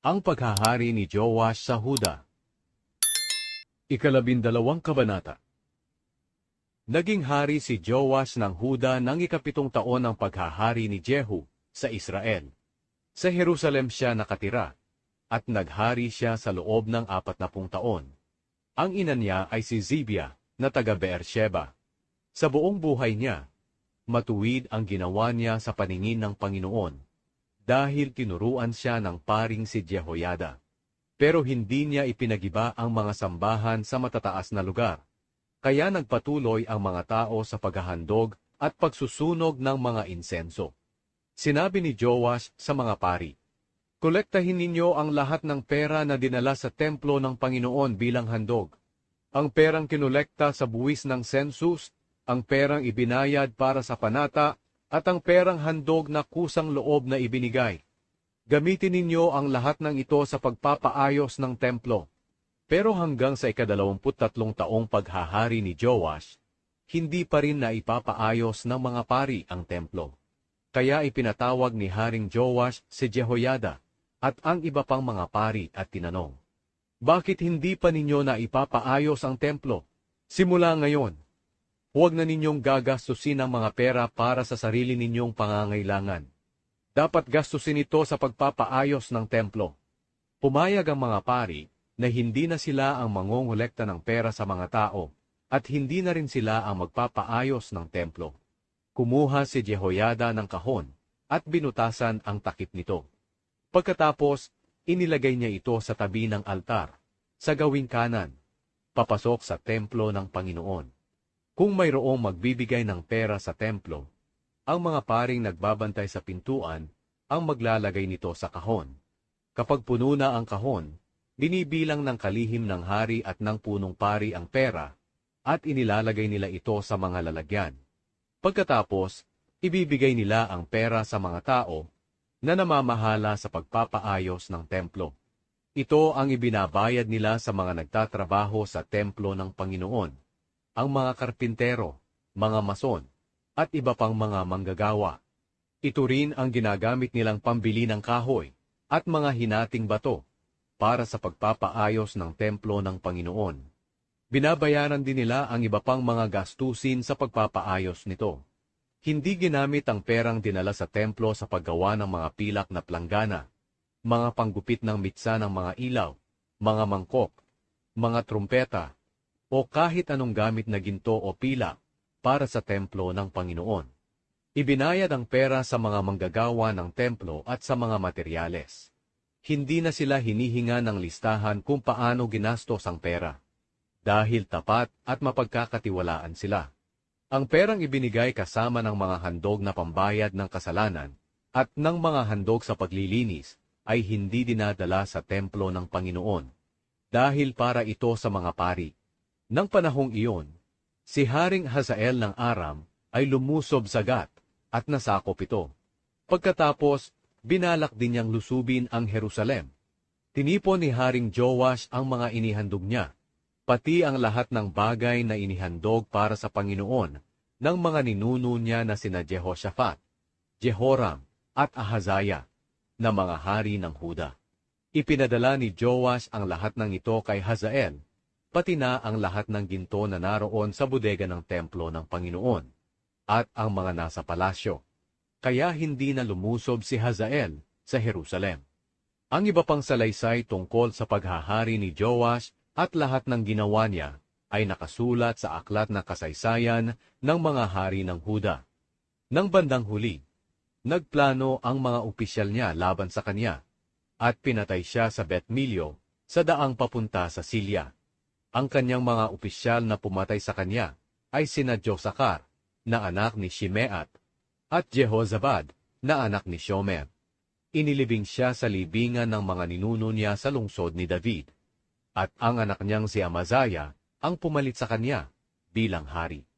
Ang paghahari ni Joash sa Huda Ikalabindalawang kabanata Naging hari si Joash ng Huda ng ikapitong taon ng paghahari ni Jehu sa Israel. Sa Jerusalem siya nakatira, at naghari siya sa loob ng apat na pung taon. Ang ina niya ay si Zibia na taga Beersheba. Sa buong buhay niya, matuwid ang ginawa niya sa paningin ng Panginoon dahil tinuruan siya ng paring si Jehoyada. Pero hindi niya ipinagiba ang mga sambahan sa matataas na lugar. Kaya nagpatuloy ang mga tao sa paghahandog at pagsusunog ng mga insenso. Sinabi ni Joash sa mga pari, Kolektahin ninyo ang lahat ng pera na dinala sa templo ng Panginoon bilang handog. Ang perang kinolekta sa buwis ng census, ang perang ibinayad para sa panata, at ang perang handog na kusang loob na ibinigay. Gamitin ninyo ang lahat ng ito sa pagpapaayos ng templo. Pero hanggang sa ikadalawamput tatlong taong paghahari ni Joash, hindi pa rin na ipapaayos ng mga pari ang templo. Kaya ipinatawag ni Haring Joash si Jehoyada at ang iba pang mga pari at tinanong, Bakit hindi pa ninyo na ipapaayos ang templo? Simula ngayon, huwag na ninyong gagastusin ang mga pera para sa sarili ninyong pangangailangan. Dapat gastusin ito sa pagpapaayos ng templo. Pumayag ang mga pari na hindi na sila ang mangongolekta ng pera sa mga tao at hindi na rin sila ang magpapaayos ng templo. Kumuha si Jehoyada ng kahon at binutasan ang takip nito. Pagkatapos, inilagay niya ito sa tabi ng altar, sa gawing kanan, papasok sa templo ng Panginoon. Kung mayroong magbibigay ng pera sa templo, ang mga paring nagbabantay sa pintuan ang maglalagay nito sa kahon. Kapag puno na ang kahon, binibilang ng kalihim ng hari at ng punong pari ang pera at inilalagay nila ito sa mga lalagyan. Pagkatapos, ibibigay nila ang pera sa mga tao na namamahala sa pagpapaayos ng templo. Ito ang ibinabayad nila sa mga nagtatrabaho sa templo ng Panginoon, ang mga karpintero, mga mason, at iba pang mga manggagawa. Ito rin ang ginagamit nilang pambili ng kahoy at mga hinating bato para sa pagpapaayos ng templo ng Panginoon. Binabayaran din nila ang iba pang mga gastusin sa pagpapaayos nito. Hindi ginamit ang perang dinala sa templo sa paggawa ng mga pilak na planggana, mga panggupit ng mitsa ng mga ilaw, mga mangkok, mga trumpeta, o kahit anong gamit na ginto o pilak para sa templo ng Panginoon. Ibinayad ang pera sa mga manggagawa ng templo at sa mga materyales. Hindi na sila hinihinga ng listahan kung paano ginastos ang pera, dahil tapat at mapagkakatiwalaan sila. Ang perang ibinigay kasama ng mga handog na pambayad ng kasalanan at ng mga handog sa paglilinis ay hindi dinadala sa templo ng Panginoon, dahil para ito sa mga pari. Nang panahong iyon, si Haring Hazael ng Aram ay lumusob sa Gat at nasakop ito. Pagkatapos, binalak din niyang lusubin ang Jerusalem. Tinipon ni Haring Joash ang mga inihandog niya, pati ang lahat ng bagay na inihandog para sa Panginoon ng mga ninuno niya na sina Jehoshaphat, Jehoram at Ahazaya na mga hari ng Huda. Ipinadala ni Joash ang lahat ng ito kay Hazael, pati na ang lahat ng ginto na naroon sa bodega ng templo ng Panginoon, at ang mga nasa palasyo. Kaya hindi na lumusob si Hazael sa Jerusalem. Ang iba pang salaysay tungkol sa paghahari ni Joash at lahat ng ginawa niya ay nakasulat sa aklat na kasaysayan ng mga hari ng Huda. Nang bandang huli, nagplano ang mga opisyal niya laban sa kanya, at pinatay siya sa Betmilio sa daang papunta sa Silya. Ang kanyang mga opisyal na pumatay sa kanya ay sina Josakar, na anak ni Shimeat, at Jehozabad, na anak ni Shomer. Inilibing siya sa libingan ng mga ninuno niya sa lungsod ni David, at ang anak niyang si Amazaya ang pumalit sa kanya bilang hari.